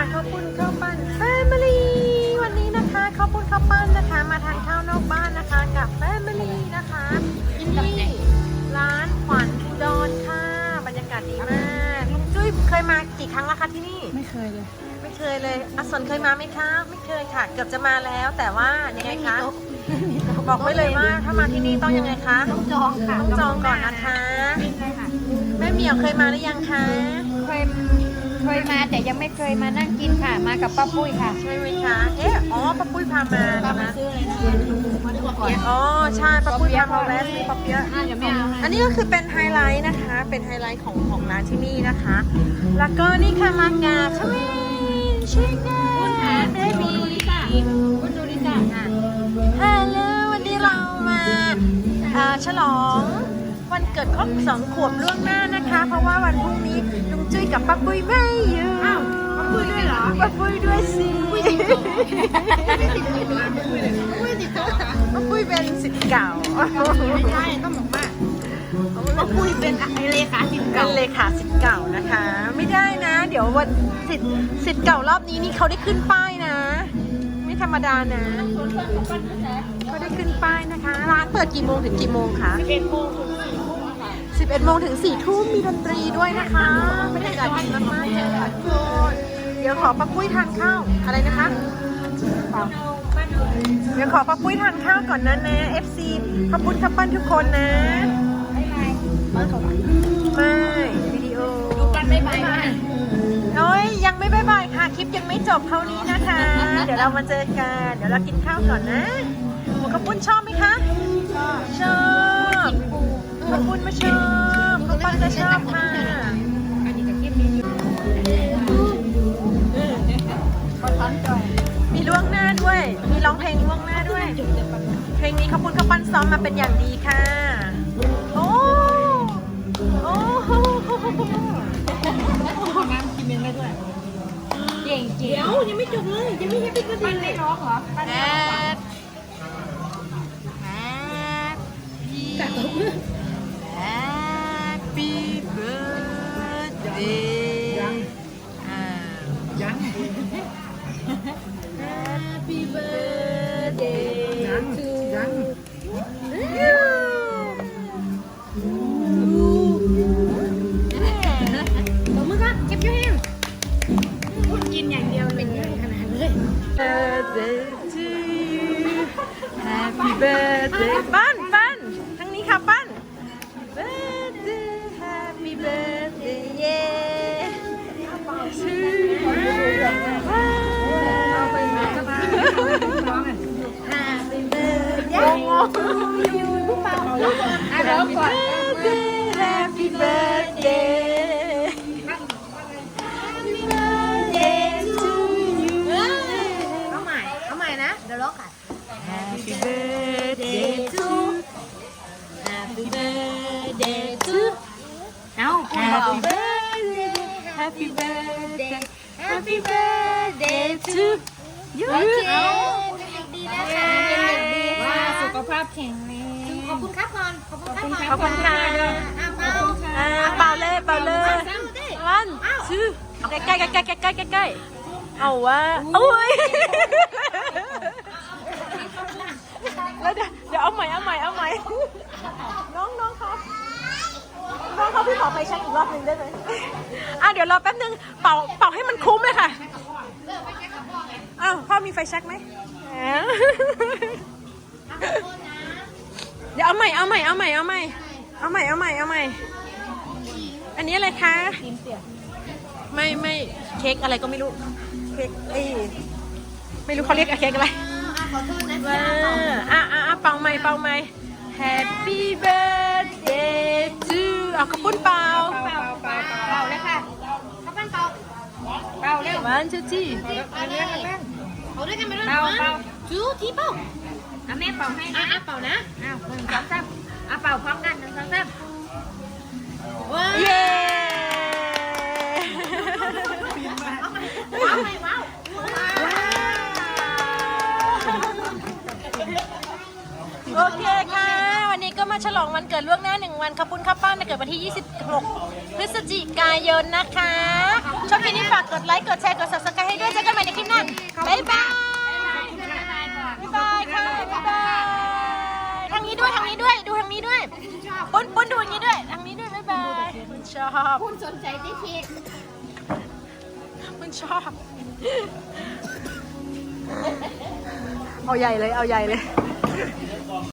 ค่ะข้าวปุ้นข้าวปั้นแฟมิลี่วันนี้นะคะข้าวปุ้นข้าวปั้นนะคะ มาทานข้าวนอกบ้านนะคะกับแฟมิลี่นะคะที่ร้านขวัญอุดรค่ะบรรยากาศดีมากลุงจุ้ยเคยมากี่ครั้งแล้วคะที่นี่ไม่เคยเลย ไม่เคยเลยอสนเคยมาไหมคะ ไม่เคยค่ะ เกือบจะมาแล้วแต่ว่ายังไงคะบอกไว้เลยว่าถ้ามาที่นี่ต้องยังไงคะต้องจองค่ะต้องจองก่อนนะคะใช่ค่ะแม่เหมียวเคยมาหรือยังคะเคย เคยมาแต่ยังไม่เคยมานั่งกินค่ะ มากับป้าปุ้ยค่ะใช่ไหมคะเอ๊ะอ๋อป้าปุ้ยพามาป้ามานะซื้ออะไรนะมาดูก่อนอ๋อใช่ป้าปุ้ยพามาแวะซื้อปอเปี๊ยะอะเดี๋ยวไม่เอาอันนี้ก็คือเป็นไฮไลท์นะคะ เป็นไฮไลท์ของของร้านที่นี่นะคะ แล้วก็นี่ค่ะมากาชวินชิคเก้นเบบีดูดิจ้ะคุณดูดิจ้ะค่ะฮัลโหลวันนี้เรามาเอ่อฉลองวันเกิดครบสองขวบล่วงหน้านะ คะ เพราะว่าวันพรุ่งนี้ลุงจุ้ยกับป้าปุ้ยไม่อยู่อ้าวป้าปุ้ยด้วยเหรอป้าปุ้ยด้วยสิปุ้ยติดต่อไม่ติดต่อร้านปุ้ยเลยปุ้ยติดต่อค่ะป้าปุ้ยเป็นสิทธิ์เก่าไม่ใช่ต้องบอกว่าป้าปุ้ยเป็นอะไรเลขาสิทธิ์เป็เก่านเลขาสิทธิ์เก่านะคะ ไม่ได้นะ เดี๋ยววันสิทธิ์สิทธิ์เก่ารอบนี้นี่เขาได้ขึ้นป้ายนะ ไม่ธรรมดานะเขาได้ขึ้นป้ายนะคะ ร้านเปิดกี่โมงถึงกี่โมงคะเอ็ดโมงถึงสี่ทุ่มค่ะ 11โมงถึง4ทุ่มมีดนตรีด้วยนะคะบรรยากาศดีมากๆเลยค่ะทุกคนเดี๋ยวขอป้าปุ้ยทานข้าวอะไรนะคะ เดี๋ยวขอป้าปุ้ยทานข้าวก่อนนะนะ FC ขอบคุณขับปั้นทุกคนนะไม่ไรมาเขาไม่วิดีโอดูกันไม่ไปนะโอ้ยยังไม่บายบายค่ะคลิปยังไม่จบเท่านี้นะคะ เดี๋ยวเรามาเจอกัน เดี๋ยวเรากินข้าวก่อนนะหมูกระปุ้นชอบไหมคะ ชอบ ขอบคุณมาชอบขอบปั้นก็ชอบค่ะอันจะกินมีอยู่ขอท้อนจอยมีล่วงหน้าด้วย มีร้องเพลงล่วงหน้าด้วย เพลงนี้ขอบคุณข้าวปั้นซ้อมมาเป็นอย่างดีค่ะ โอ้โอ้โหน้ำกินเองได้ด้วยเก่งเดี๋ยวยังไม่จบเลยยังไม่ให้เป็นกระดิ่งไม่ร้องเหรอปั้นแฮไม่ร้อง birthday ปั้ Happy birthday Happy birthday to you โอเคเป็นเด็กดีนะคะเป็นเด็กดีว่าสุขภาพแข็งแรงขอบคุณครับก่อนขอบคุณครับขอบคุณค่ะอะเป่าอ่าเป่าเลยเป่าเลยวันชื่อใกล้ใกล้ใกล้ใกล้ใกล้ใกล้ใกล้เอาว่าโอ้ยแล้วเดี๋ยวเดี๋ยวเอาใหม่เอาใหม่เอาใหม่น้องน้องครับ น้องเขาพี่ขอไปเช็คอีกรอบหนึ่งได้ไหมอะเดี๋ยวรอแป๊บนึงเป่าเป่าให้มันคุ้มเลยค่ะอ้าวพ่อมีไฟแช็กไหมแหมเดี๋ยวเอาใหม่เอาใหม่เอาใหม่เอาใหม่เอาใหม่เอาใหม่เอาใหม่ อันนี้อะไรคะไม่ไม่เค้กอะไรก็ไม่รู้เค้กเอ้ยไม่รู้เขาเรียกเค้กอะไรขอโทษนะว้าอะอะอะเป่าใหม่เป่าใหม่ Happy birthday to เอากระปุ้นเป่าเป่าเป่าเป่าเลยค่ะเขาเป็นเป่าเป่าเร็ววันชื่อที่เอาเร็วเร็วเอาด้วยกันมาด้วยเป่าเป่าจูทีเป่าอะแม่เป่าให้นะอะเป่านะอ้าวหนึ่งสองสามอะเป่าพร้อมกันหนึ่งสองสามว้าวเย้ ก็มาฉลองวันเกิดล่วงหน้าหนึ่งวันขอบคุณครับป้าในเกิดวันที่ 26 พฤศจิกายนนะคะ ชอบคลิปนี้ฝากกดไลค์ กดแชร์ กดซับสไคร้ให้ด้วยเจอกันใหม่ในคลิปหน้าบ๊ายบายบ๊ายบายค่ะบ๊ายบายทางนี้ด้วยทางนี้ด้วยดูทางนี้ด้วยปุ้นปุ้นดูอย่างนี้ด้วยทางนี้ด้วยบ๊ายบายคุณชอบคุณสนใจที่คิดคุณชอบเอาใหญ่เลยเอาใหญ่เลย